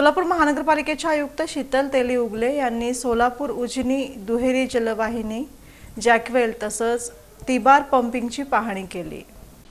सोलापूर महानगरपालिकेचे आयुक्त शीतल तेली उगले यांनी सोलापूर उजनी दुहेरी जलवाहिनी जॅकवेल तसंच तिबार पंपिंगची पाहणी केली.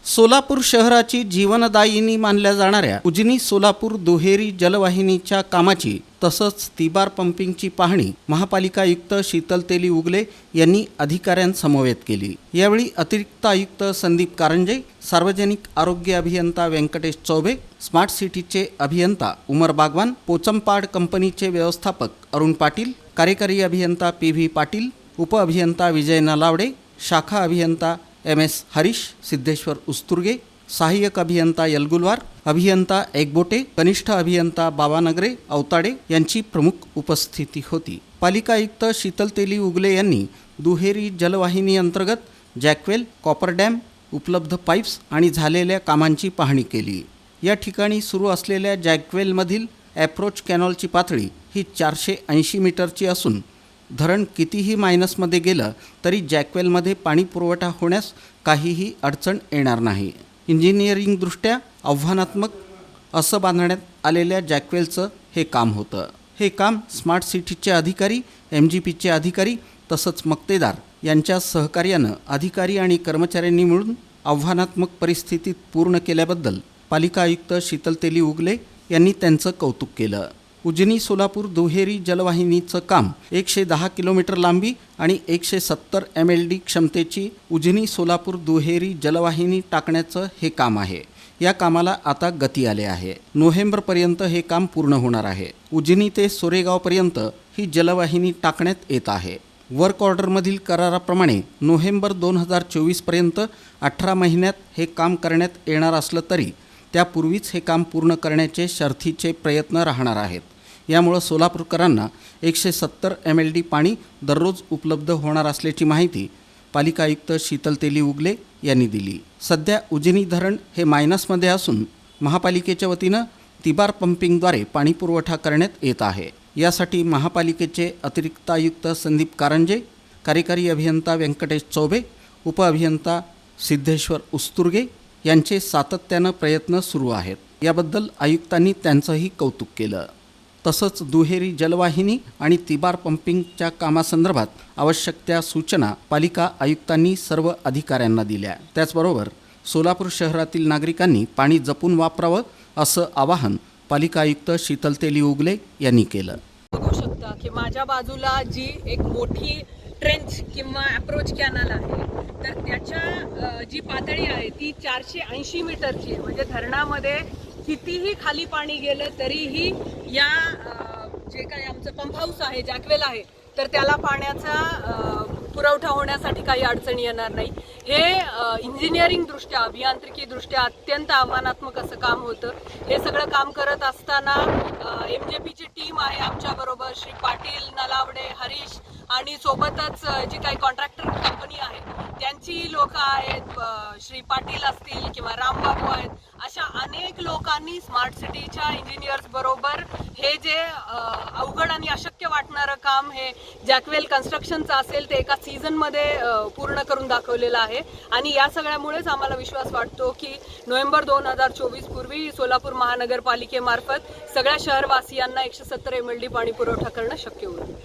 सोलापूर शहराची जीवनदायिनी मानल्या जाणाऱ्या उजनी सोलापूर दुहेरी जलवाहिनीच्या कामाची तसंच तिबार पंपिंगची पाहणी महापालिका आयुक्त शीतल तेली उगले यांनी अधिकाऱ्यांसमवेत केली. यावेळी अतिरिक्त आयुक्त संदीप कारंजे सार्वजनिक आरोग्य अभियंता व्यंकटेश चौबे स्मार्ट सिटीचे अभियंता उमर बागवान पोचमपाड कंपनीचे व्यवस्थापक अरुण पाटील कार्यकारी अभियंता पी व्ही पाटील उपअभियंता विजय नलावडे शाखा अभियंता एम एस हरीश सिद्धेश्वर उस्तुर्गे सहाय्यक अभियंता यलगुलवार अभियंता एकबोटे कनिष्ठ अभियंता बाबानगरे अवताडे यांची प्रमुख उपस्थिती होती. पालिका आयुक्त शीतल तेली उगले यांनी दुहेरी जलवाहिनी अंतर्गत जॅकवेल कॉपर डॅम उपलब्ध पाईप्स आणि झालेल्या कामांची पाहणी केली. या ठिकाणी सुरू असलेल्या जॅकवेलमधील ॲप्रोच कॅनॉलची पातळी ही चारशे ऐंशी मीटरची असून धरण कितीही मायनसमध्ये गेलं तरी जॅकवेलमध्ये पाणी पुरवठा होण्यास काहीही अडचण येणार नाही. इंजिनिअरिंगदृष्ट्या आव्हानात्मक असं बांधण्यात आलेल्या जॅकवेलचं हे काम होतं. हे काम स्मार्ट सिटीचे अधिकारी एम जी पीचे अधिकारी तसंच मक्तेदार यांच्या सहकार्यानं अधिकारी आणि कर्मचाऱ्यांनी मिळून आव्हानात्मक परिस्थितीत पूर्ण केल्याबद्दल पालिका आयुक्त शीतल तेली उगले यांनी त्यांचं कौतुक केलं. उजनी सोलापूर दुहेरी जलवाहिनीचं काम एकशे दहा किलोमीटर लांबी आणि एकशे सत्तर एम एल डी क्षमतेची उजनी सोलापूर दुहेरी जलवाहिनी टाकण्याचं हे काम आहे. या कामाला आता गती आले आहे. नोव्हेंबरपर्यंत हे काम पूर्ण होणार आहे. उजनी ते सोरेगावपर्यंत ही जलवाहिनी टाकण्यात येत आहे. वर्क ऑर्डरमधील कराराप्रमाणे नोव्हेंबर दोन हजार चोवीसपर्यंत अठरा महिन्यात हे काम करण्यात येणार असलं तरी त्यापूर्वीच हे काम पूर्ण करण्याचे शर्थीचे प्रयत्न राहणार आहेत. यामुळं सोलापूरकरांना एकशे सत्तर एम एल डी पाणी दररोज उपलब्ध होणार असल्याची माहिती पालिका आयुक्त शीतल तेली उगले यांनी दिली. सध्या उजनी धरण हे मायनसमध्ये असून महापालिकेच्या वतीनं तिबार पंपिंगद्वारे पाणी पुरवठा करण्यात येत आहे. यासाठी महापालिकेचे अतिरिक्त आयुक्त संदीप कारंजे कार्यकारी अभियंता व्यंकटेश चौबे उपअभियंता सिद्धेश्वर उस्तुर्गे यांचे सातत्यानं प्रयत्न सुरू आहेत. याबद्दल आयुक्तांनी त्यांचंही कौतुक केलं. तसंच दुहेरी जलवाहिनी आणि तिबार पंपिंगच्या कामासंदर्भात आवश्यक त्या सूचना पालिका आयुक्तांनी सर्व अधिकाऱ्यांना दिल्या. त्याचबरोबर सोलापूर शहरातील नागरिकांनी पाणी जपून वापरावं असं आवाहन पालिका आयुक्त शीतल तेली उगले यांनी केलं. बघू शकता की माझ्या बाजूला जी एक मोठी ट्रेंच किंवा अप्रोच कॅनल आहे जी पातळी आहे ती चारशे ऐंशी मीटरची आहे. म्हणजे धरणामध्ये कितीही खाली पाणी गेलं तरीही या जे काही आमचं पंप हाऊस आहे जॅकवेल आहे तर त्याला पाण्याचा पुरवठा होण्यासाठी काही अडचणी येणार नाही. हे इंजिनिअरिंग दृष्ट्या अभियांत्रिकी दृष्ट्या अत्यंत आव्हानात्मक असं काम होतं. हे सगळं काम करत असताना एम जे पीची टीम आहे आमच्याबरोबर. श्री पाटील नलावडे हरीश आणि सोबतच जी काही कॉन्ट्रॅक्टर कंपनी आहे त्यांची लोक आहेत श्री पाटील असतील किंवा रामबाबू आहेत अशा अनेक लोकांनी स्मार्ट सिटीच्या इंजिनियर्स बरोबर हे जे अवघड आणि अशक्य वाटणारं काम हे जॅकवेल कन्स्ट्रक्शनचं असेल ते एका सीझनमध्ये पूर्ण करून दाखवलेलं आहे. आणि या सगळ्यामुळेच आम्हाला विश्वास वाटतो की नोव्हेंबर दोन हजार चोवीस पूर्वी सोलापूर महानगरपालिकेमार्फत सगळ्या शहरवासियांना एकशे सत्तर एम एल डी पाणी पुरवठा करणं शक्य होईल.